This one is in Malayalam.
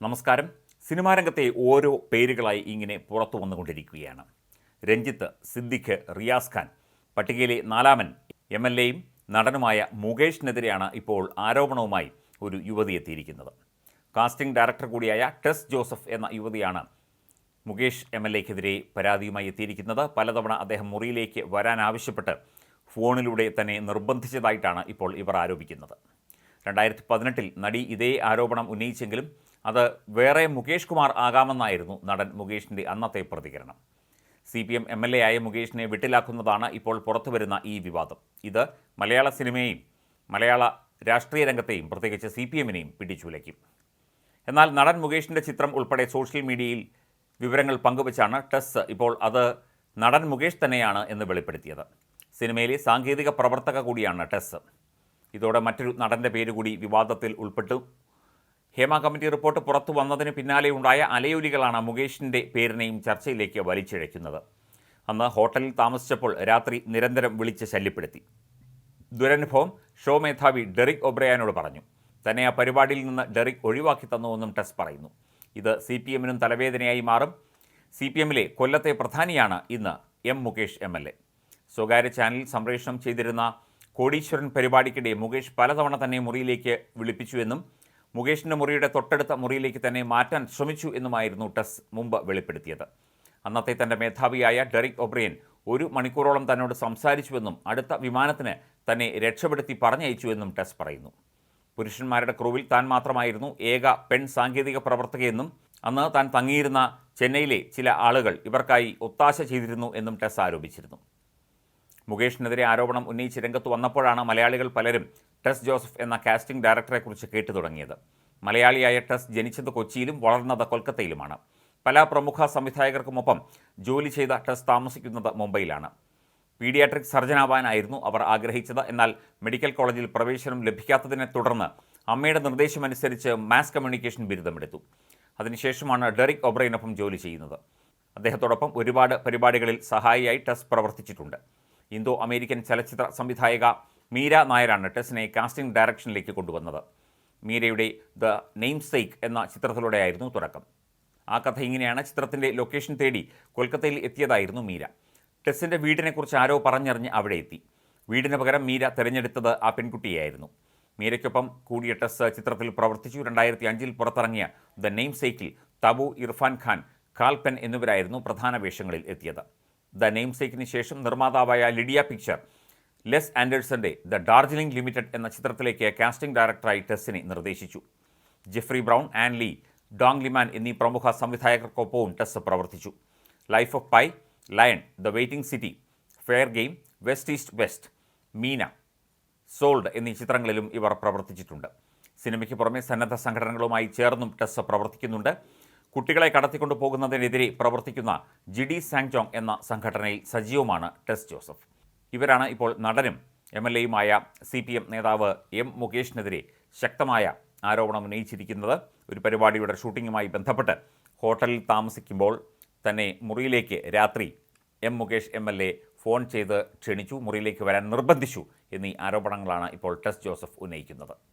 നമസ്കാരം. സിനിമാ രംഗത്തെ ഓരോ പേരുകളായി ഇങ്ങനെ പുറത്തു വന്നുകൊണ്ടിരിക്കുകയാണ്. രഞ്ജിത്ത് സിദ്ദിഖ് റിയാസ് ഖാൻ പട്ടികയിലെ നാലാമൻ എം എൽ എയും നടനുമായ മുകേഷിനെതിരെയാണ് ഇപ്പോൾ ആരോപണവുമായി ഒരു യുവതി എത്തിയിരിക്കുന്നത്. കാസ്റ്റിംഗ് ഡയറക്ടർ കൂടിയായ ടെസ് ജോസഫ് എന്ന യുവതിയാണ് മുകേഷ് എം എൽ എക്കെതിരെ പരാതിയുമായി എത്തിയിരിക്കുന്നത്. പലതവണ അദ്ദേഹം മുറിയിലേക്ക് വരാൻ ആവശ്യപ്പെട്ട് ഫോണിലൂടെ തന്നെ നിർബന്ധിച്ചതായിട്ടാണ് ഇപ്പോൾ ഇവർ ആരോപിക്കുന്നത്. രണ്ടായിരത്തി പതിനെട്ടിൽ നടി ഇതേ ആരോപണം ഉന്നയിച്ചെങ്കിലും അത് വേറെ മുകേഷ് കുമാർ ആകാമെന്നായിരുന്നു നടൻ മുകേഷിന്റെ അന്നത്തെ പ്രതികരണം. C P M M L A ആയ മുകേഷിനെ വിട്ടിലാക്കുന്നതാണ് ഇപ്പോൾ പുറത്തുവരുന്ന ഈ വിവാദം. ഇത് മലയാള സിനിമയെയും മലയാള രാഷ്ട്രീയ രംഗത്തെയും പ്രത്യേകിച്ച് സി പി എമ്മിനെയും പിടിച്ചുലയ്ക്കും. എന്നാൽ നടൻ മുകേഷിന്റെ ചിത്രം ഉൾപ്പെടെ സോഷ്യൽ മീഡിയയിൽ വിവരങ്ങൾ പങ്കുവച്ചാണ് ടെസ് ഇപ്പോൾ അത് നടൻ മുകേഷ് തന്നെയാണ് എന്ന് വെളിപ്പെടുത്തിയത്. സിനിമയിലെ സാങ്കേതിക പ്രവർത്തക കൂടിയാണ് ടെസ്. ഇതോടെ മറ്റൊരു നടന്റെ പേര് കൂടി വിവാദത്തിൽ ഉൾപ്പെട്ടു. ഹേമ കമ്മിറ്റി റിപ്പോർട്ട് പുറത്തു വന്നതിന് പിന്നാലെ ഉണ്ടായ അലയൊലികളാണ് മുകേഷിന്റെ പേരിനെയും ചർച്ചയിലേക്ക് വലിച്ചിഴയ്ക്കുന്നത്. അന്ന് ഹോട്ടലിൽ താമസിച്ചപ്പോൾ രാത്രി നിരന്തരം വിളിച്ച് ശല്യപ്പെടുത്തി. ദുരനുഭവം ഷോ മേധാവി ഡെറിക് ഒബ്രയാനോട് പറഞ്ഞു. തന്നെ ആ പരിപാടിയിൽ നിന്ന് ഡെറിക് ഒഴിവാക്കി തന്നുവെന്നും ടെസ് പറയുന്നു. ഇത് സി പി എമ്മിനും തലവേദനയായി മാറും. സി പി എമ്മിലെ കൊല്ലത്തെ പ്രധാനിയാണ് ഇന്ന് M Mukesh M L A. സ്വകാര്യ ചാനൽ സംപ്രേഷണം ചെയ്തിരുന്ന കോടീശ്വരൻ പരിപാടിക്കിടെ മുകേഷ് പലതവണ തന്നെ മുറിയിലേക്ക് വിളിപ്പിച്ചുവെന്നും മുകേഷിന്റെ മുറിയുടെ തൊട്ടടുത്ത മുറിയിലേക്ക് തന്നെ മാറ്റാൻ ശ്രമിച്ചു എന്നുമായിരുന്നു ടെസ് മുമ്പ് വെളിപ്പെടുത്തിയത്. അന്നത്തെ തന്റെ മേധാവിയായ ഡെറിക് ഒബ്രിയൻ ഒരു മണിക്കൂറോളം തന്നോട് സംസാരിച്ചുവെന്നും അടുത്ത വിമാനത്തിന് തന്നെ രക്ഷപ്പെടുത്തി പറഞ്ഞയച്ചുവെന്നും ടെസ് പറയുന്നു. പുരുഷന്മാരുടെ ക്രൂവിൽ താൻ മാത്രമായിരുന്നു ഏക പെൺ സാങ്കേതിക പ്രവർത്തകയെന്നും അന്ന് താൻ തങ്ങിയിരുന്ന ചെന്നൈയിലെ ചില ആളുകൾ ഇവർക്കായി ഒത്താശ ചെയ്തിരുന്നു എന്നും ടെസ് ആരോപിച്ചിരുന്നു. മുകേഷിനെതിരെ ആരോപണം ഉന്നയിച്ച് രംഗത്ത് വന്നപ്പോഴാണ് മലയാളികൾ പലരും ടെസ് ജോസഫ് എന്ന കാസ്റ്റിംഗ് ഡയറക്ടറെക്കുറിച്ച് കേട്ടു തുടങ്ങിയത്. മലയാളിയായ ടെസ് ജനിച്ചത് കൊച്ചിയിലും വളർന്നത് കൊൽക്കത്തയിലുമാണ്. പല പ്രമുഖ സംവിധായകർക്കുമൊപ്പം ജോലി ചെയ്ത ടെസ് താമസിക്കുന്നത് മുംബൈയിലാണ്. പീഡിയാട്രിക് സർജനാവാനായിരുന്നു അവർ ആഗ്രഹിച്ചത്. എന്നാൽ മെഡിക്കൽ കോളേജിൽ പ്രവേശനം ലഭിക്കാത്തതിനെ തുടർന്ന് അമ്മയുടെ നിർദ്ദേശമനുസരിച്ച് മാസ് കമ്മ്യൂണിക്കേഷൻ ബിരുദമെടുത്തു. അതിനുശേഷമാണ് ഡെറിക് ഒബ്രൈനൊപ്പം ജോലി ചെയ്യുന്നത്. അദ്ദേഹത്തോടൊപ്പം ഒരുപാട് പരിപാടികളിൽ സഹായിയായി ടെസ് പ്രവർത്തിച്ചിട്ടുണ്ട്. ഇന്തോ അമേരിക്കൻ ചലച്ചിത്ര സംവിധായക മീര നായരാണ് ടെസ്സിനെ കാസ്റ്റിംഗ് ഡയറക്ഷനിലേക്ക് കൊണ്ടുവന്നത്. മീരയുടെ ദ നെയിം സെയ്ക്ക് എന്ന ചിത്രത്തിലൂടെയായിരുന്നു തുടക്കം. ആ കഥ ഇങ്ങനെയാണ് ചിത്രത്തിന്റെ ലൊക്കേഷൻ തേടി കൊൽക്കത്തയിൽ എത്തിയതായിരുന്നു മീര. ടെസ്സിന്റെ വീടിനെക്കുറിച്ച് ആരോ പറഞ്ഞറിഞ്ഞ് അവിടെ എത്തി. വീടിന് പകരം മീര തിരഞ്ഞെടുത്തത് ആ പെൺകുട്ടിയായിരുന്നു. മീരയ്ക്കൊപ്പം കൂടിയ ടെസ് ചിത്രത്തിൽ പ്രവർത്തിച്ചു. രണ്ടായിരത്തി അഞ്ചിൽ പുറത്തിറങ്ങിയ ദ നെയിം സൈക്കിൽ തബു ഇർഫാൻ ഖാൻ കാൽപെൻ എന്നിവരായിരുന്നു പ്രധാന വേഷങ്ങളിൽ എത്തിയത്. ദ നെയിം സൈക്കിന് ശേഷം നിർമ്മാതാവായ ലിഡിയ പിക്ചർ ലെസ് ആൻഡേഴ്സന്റെ ദ ഡാർജിലിംഗ് ലിമിറ്റഡ് എന്ന ചിത്രത്തിലേക്ക് കാസ്റ്റിംഗ് ഡയറക്ടറായി ടെസ്സിനെ നിർദ്ദേശിച്ചു. Jeffrey Brown and Lee Dong Liman എന്നീ പ്രമുഖ സംവിധായകർക്കൊപ്പവും ടെസ് പ്രവർത്തിച്ചു. Life of pi lion the waiting city fair game west east west Meena sold എന്നീ ചിത്രങ്ങളിലും ഇവർ പ്രവർത്തിച്ചിട്ടുണ്ട്. സിനിമയ്ക്ക് പുറമെ സന്നദ്ധ സംഘടനകളുമായി ചേർന്നും ടെസ് പ്രവർത്തിക്കുന്നുണ്ട്. കുട്ടികളെ കടത്തിക്കൊണ്ടു പോകുന്നതിനെതിരെ പ്രവർത്തിക്കുന്ന ജിഡി സാങ്ജോങ് എന്ന സംഘടനയിൽ സജീവമാണ് ടെസ് ജോസഫ്. ഇവരാണ് ഇപ്പോൾ നടനും എം എൽ എയുമായ സി പി എം നേതാവ് എം മുകേഷിനെതിരെ ശക്തമായ ആരോപണം ഉന്നയിച്ചിരിക്കുന്നത്. ഒരു പരിപാടിയുടെ ഷൂട്ടിങ്ങുമായി ബന്ധപ്പെട്ട് ഹോട്ടലിൽ താമസിക്കുമ്പോൾ തന്നെ മുറിയിലേക്ക് രാത്രി M Mukesh M L A phone ചെയ്ത് ക്ഷണിച്ചു മുറിയിലേക്ക് വരാൻ നിർബന്ധിച്ചു എന്നീ ആരോപണങ്ങളാണ് ഇപ്പോൾ ടെസ് ജോസഫ് ഉന്നയിക്കുന്നത്.